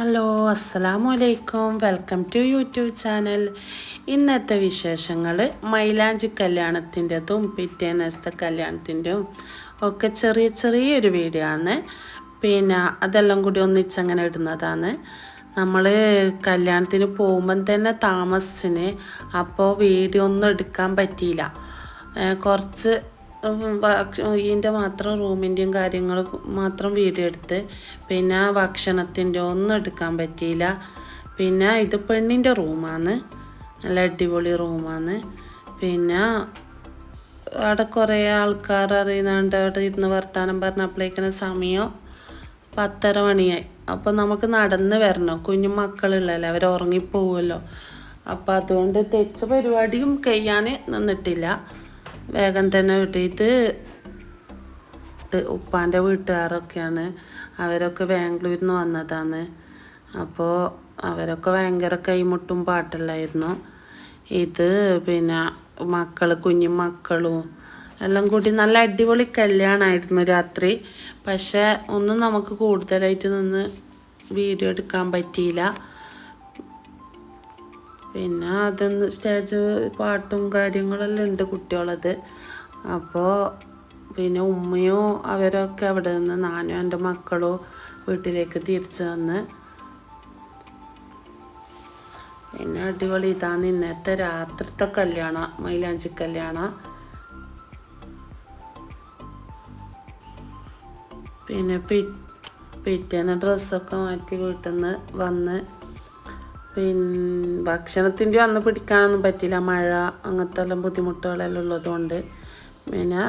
Hello അസ്സലാമു അലൈക്കും. Welcome to YouTube channel. ഇന്നത്തെ വിശേഷങ്ങൾ മൈലാഞ്ചി കല്യാണത്തിന്റെതും പിറ്റേന്നത്തെ കല്യാണത്തിന്റെയും ഒക്കെ ചെറിയ ചെറിയൊരു വീഡിയോ ആണ്. പിന്നെ അതെല്ലാം കൂടി ഒന്നിച്ചങ്ങനെ ഇടുന്നതാണ്. നമ്മൾ കല്യാണത്തിന് പോകുമ്പം തന്നെ താമസിച്ചിന്. അപ്പോൾ വീഡിയോ ഒന്നും എടുക്കാൻ പറ്റിയില്ല. കുറച്ച് ഇതിന്റെ മാത്രം റൂമിന്റെയും കാര്യങ്ങൾ മാത്രം വീഡിയോ എടുത്ത് പിന്നെ ഭക്ഷണത്തിന്റെ ഒന്നും എടുക്കാൻ പറ്റിയില്ല. പിന്നെ ഇത് പെണ്ണിന്റെ റൂമാണ് നല്ല അടിപൊളി റൂമാണ് പിന്നെ അവിടെ കുറേ ആൾക്കാർ അറിയുന്നുണ്ട് അവിടെ ഇരുന്ന് വർത്താനം പറഞ്ഞപ്പോഴേക്കുന്ന സമയം പത്തര മണിയായി. അപ്പോൾ നമുക്ക് നടന്ന് വരണം. കുഞ്ഞു മക്കളുള്ളല്ലേ അവർ ഉറങ്ങിപ്പോവുമല്ലോ. അപ്പോൾ അതുകൊണ്ട് തെച്ച പരിപാടിയും കഴിയാൻ നിന്നിട്ടില്ല. വേഗം തന്നെ കിട്ടിയിട്ട് ഉപ്പാന്റെ വീട്ടുകാരൊക്കെയാണ്. അവരൊക്കെ ബാംഗ്ലൂരിൽ നിന്ന് വന്നതാണ്. അപ്പോൾ അവരൊക്കെ ഭയങ്കര കൈമുട്ടും പാട്ടല്ലായിരുന്നു. ഇത് പിന്നെ മക്കൾ കുഞ്ഞു മക്കളും എല്ലാം കൂടി നല്ല അടിപൊളി കല്യാണമായിരുന്നു രാത്രി. പക്ഷേ ഒന്നും നമുക്ക് കൂടുതലായിട്ട് നിന്ന് വീഡിയോ എടുക്കാൻ പറ്റിയില്ല. പിന്നെ അതൊന്ന് സ്റ്റേജ് പാട്ടും കാര്യങ്ങളെല്ലാം ഉണ്ട് കുട്ടികളത്. അപ്പോൾ പിന്നെ ഉമ്മയും അവരൊക്കെ അവിടെ നിന്ന് നാനും എന്റെ മക്കളും വീട്ടിലേക്ക് തിരിച്ചു വന്ന് പിന്നെ അടിപൊളി ഇതാണ് ഇന്നത്തെ രാത്രിത്തെ കല്യാണം മൈലാഞ്ചി കല്യാണം. പിന്നെ പിറ്റേന്ന് ഡ്രസ്സൊക്കെ മാറ്റി വീട്ടിൽ നിന്ന് വന്ന് പിന്നെ ഭക്ഷണത്തിന്റെ അന്ന് പിടിക്കാനൊന്നും പറ്റില്ല മഴ അങ്ങനത്തെ എല്ലാം ബുദ്ധിമുട്ടുകളെല്ലാം ഉള്ളതുകൊണ്ട്. പിന്നെ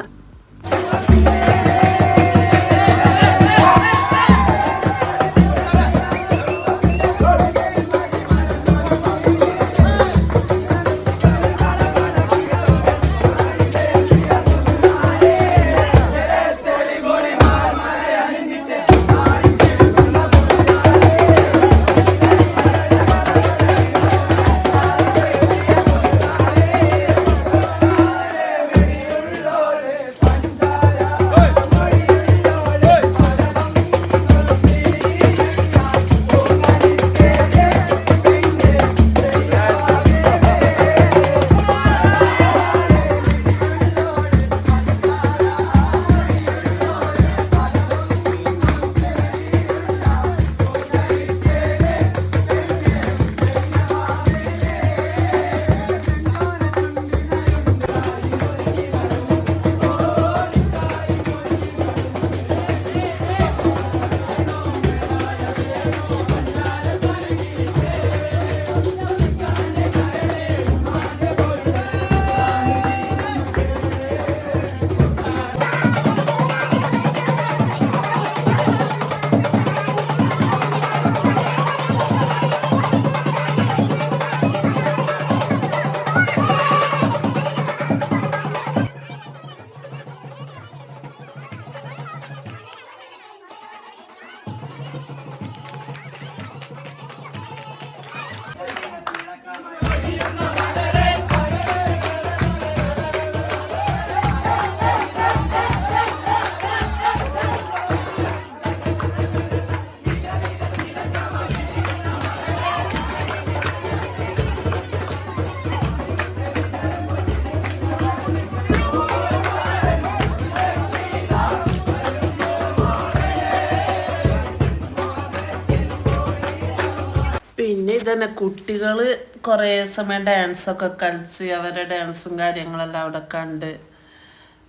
ഇതന്നെ കുട്ടികൾ കുറേ സമയം ഡാൻസൊക്കെ കളിച്ച് അവരുടെ ഡാൻസും കാര്യങ്ങളെല്ലാം അവിടെ കണ്ട്.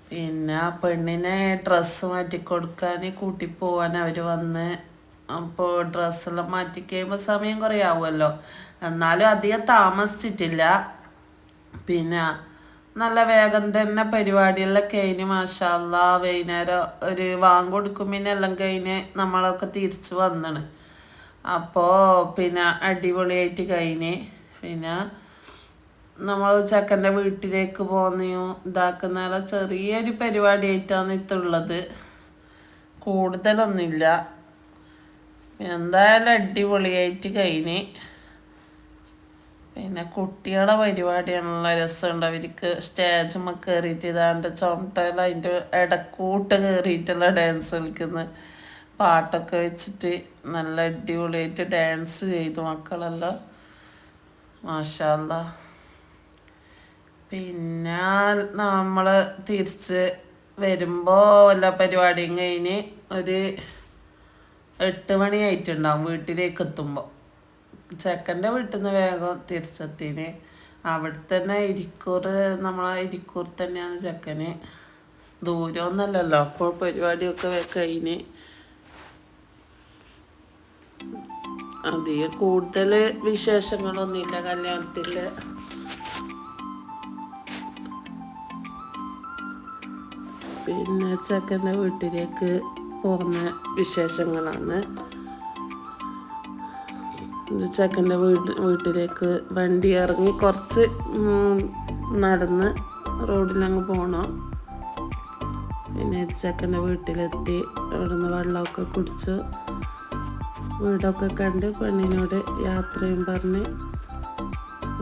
പിന്നെ ആ പെണ്ണിനെ ഡ്രസ്സ് മാറ്റി കൊടുക്കാൻ കൂട്ടി പോവാൻ അവർ വന്ന്. അപ്പോൾ ഡ്രസ്സെല്ലാം മാറ്റി കഴിയുമ്പോൾ സമയം കുറേ ആവുമല്ലോ എന്നാലും അധികം താമസിച്ചിട്ടില്ല. പിന്നെ നല്ല വേഗം തന്നെ പരിപാടിയെല്ലാം കഴിഞ്ഞ് മാഷാല്ല വൈകുന്നേരം ഒരു വാങ്ങ് കൊടുക്കുമ്പോൾ കഴിഞ്ഞ് നമ്മളൊക്കെ തിരിച്ചു വന്നാണ്. അപ്പോൾ പിന്നെ അടിപൊളിയായിട്ട് കഴിഞ്ഞ്. പിന്നെ നമ്മൾ ചെക്കന്റെ വീട്ടിലേക്ക് പോന്നെയോ ഇതാക്കുന്ന ചെറിയൊരു പരിപാടിയായിട്ടാണ് ഇത്തുള്ളത് കൂടുതലൊന്നുമില്ല. എന്തായാലും അടിപൊളിയായിട്ട് കഴിഞ്ഞ്. പിന്നെ കുട്ടികളെ പരിപാടിയാണുള്ള രസമുണ്ട്. അവർക്ക് സ്റ്റേജുമ്മ കയറിയിട്ട് ഇതാണ്ട് ചുമട്ടയിൽ അതിന്റെ ഇടക്കൂട്ട് കയറിയിട്ടുള്ള ഡാൻസ് കളിക്കുന്നത്. പാട്ടൊക്കെ വെച്ചിട്ട് നല്ല അടിപൊളിയായിട്ട് ഡാൻസ് ചെയ്തു മക്കളെല്ലാം. മാഷാല്ല പിന്നെ നമ്മൾ തിരിച്ച് വരുമ്പോൾ വല്ല പരിപാടിയും കഴിഞ്ഞ് ഒരു എട്ട് മണിയായിട്ടുണ്ടാവും വീട്ടിലേക്ക് എത്തുമ്പോൾ ചെക്കന്റെ വീട്ടിൽ നിന്ന് വേഗം തിരിച്ചെത്തിന്. അവിടെ തന്നെ ഇരിക്കൂർ നമ്മളെ ഇരിക്കൂർ തന്നെയാണ് ചെക്കന്. ദൂരമൊന്നുമല്ലല്ലോ അപ്പോൾ പരിപാടിയൊക്കെ കഴിഞ്ഞ് അധികം കൂടുതൽ വിശേഷങ്ങളൊന്നുമില്ല കല്യാണത്തിൽ. പിന്നെ ചെക്കന്റെ വീട്ടിലേക്ക് പോകുന്ന വിശേഷങ്ങളാണ്. ചെക്കന്റെ വീട് വീട്ടിലേക്ക് വണ്ടി ഇറങ്ങി കുറച്ച് നടന്ന് റോഡിലങ്ങ് പോകണം പിന്നെ ചെക്കന്റെ വീട്ടിലെത്തി. അവിടുന്ന് വെള്ളമൊക്കെ കുടിച്ച് വീടൊക്കെ കണ്ട് പെണ്ണിനോട് യാത്രയും പറഞ്ഞ്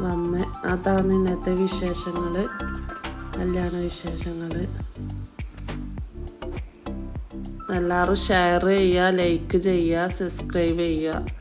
വന്ന്. അതാണ് ഇന്നത്തെ വിശേഷങ്ങൾ കല്യാണ വിശേഷങ്ങൾ എല്ലാവരും ഷെയർ ചെയ്യുക ലൈക്ക് ചെയ്യുക സബ്സ്ക്രൈബ് ചെയ്യുക.